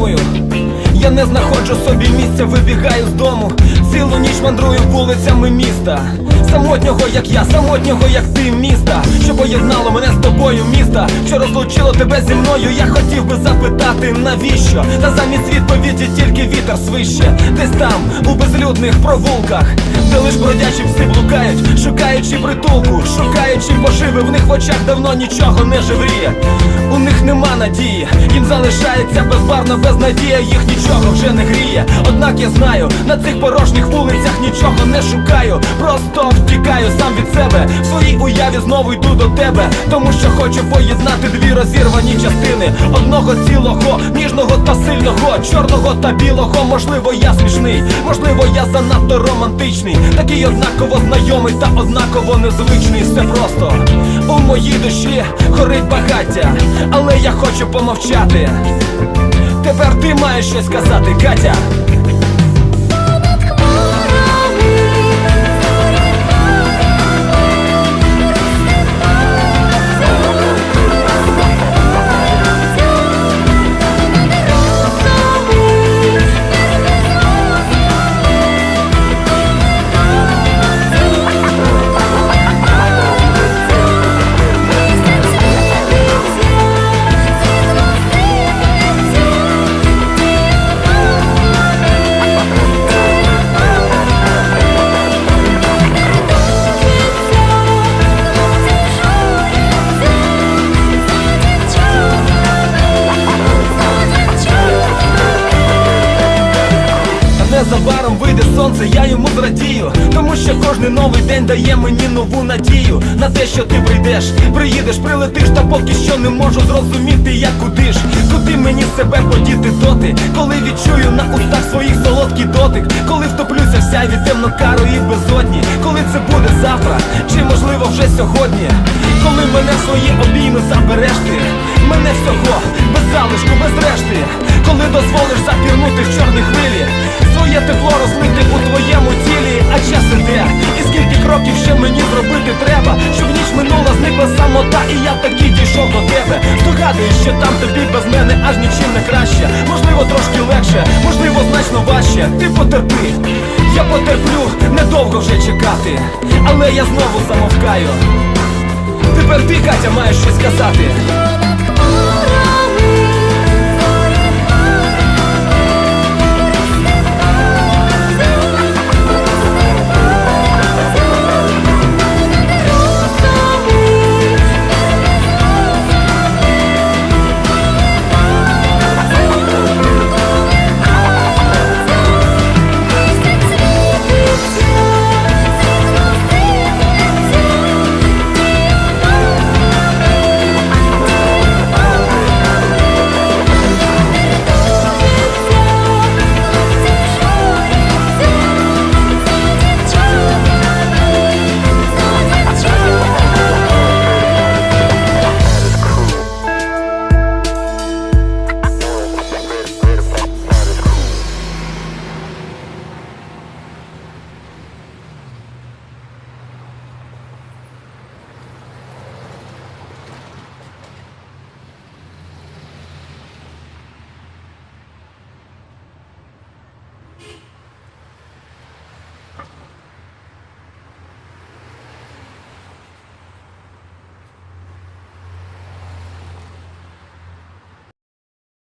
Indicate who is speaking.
Speaker 1: сумую. Я не знаходжу собі місця, вибігаю з дому. Цілу ніч мандрую вулицями міста. Самотнього, як я, самотнього, як ти, міста, що поєднало мене з тобою, міста, що розлучило тебе зі мною. Я хотів би запитати, навіщо? Та замість відповіді тільки вітер свище. Десь там, у безлюдних провулках, де лиш бродячі пси блукають, шукаючи притулку, шукаючи поживи, в них в очах давно нічого не живріє. У них нема надії, їм залишається безбарна безнадія, їх нічого вже не гріє. Однак я знаю, на цих порожніх вулицях нічого не шукаю. Просто втікаю сам від себе. В своїй уяві знову йду до тебе, тому що хочу поєднати дві розірвані частини одного цілого, ніжного та сильного, чорного та білого. Можливо, я смішний, можливо, я занадто романтичний, такий однаково знайомий та однаково незвичний. Все просто у моїй душі горить багаття, але я хочу помовчати. Тепер ти маєш щось сказати, Катя. Сонце, я йому зрадію, тому що кожний новий день дає мені нову надію на те, що ти прийдеш, приїдеш, прилетиш, та поки що не можу зрозуміти, як куди ж, куди мені себе подіти доти, коли відчую на устах своїх солодкий дотик, коли втоплюся в сяйві темнокарої безодні, коли це буде завтра, чи можливо вже сьогодні, коли мене в свої обійми забереш ти, скільки ще мені зробити треба, щоб ніч минула, зникла самота, і я таки дійшов до тебе. Догадуюсь, що там тобі без мене аж нічим не краще. Можливо, трошки легше, можливо, значно важче. Ти потерпи, я потерплю, недовго вже чекати, але я знову замовкаю. Тепер ти, Катя, маєш щось сказати.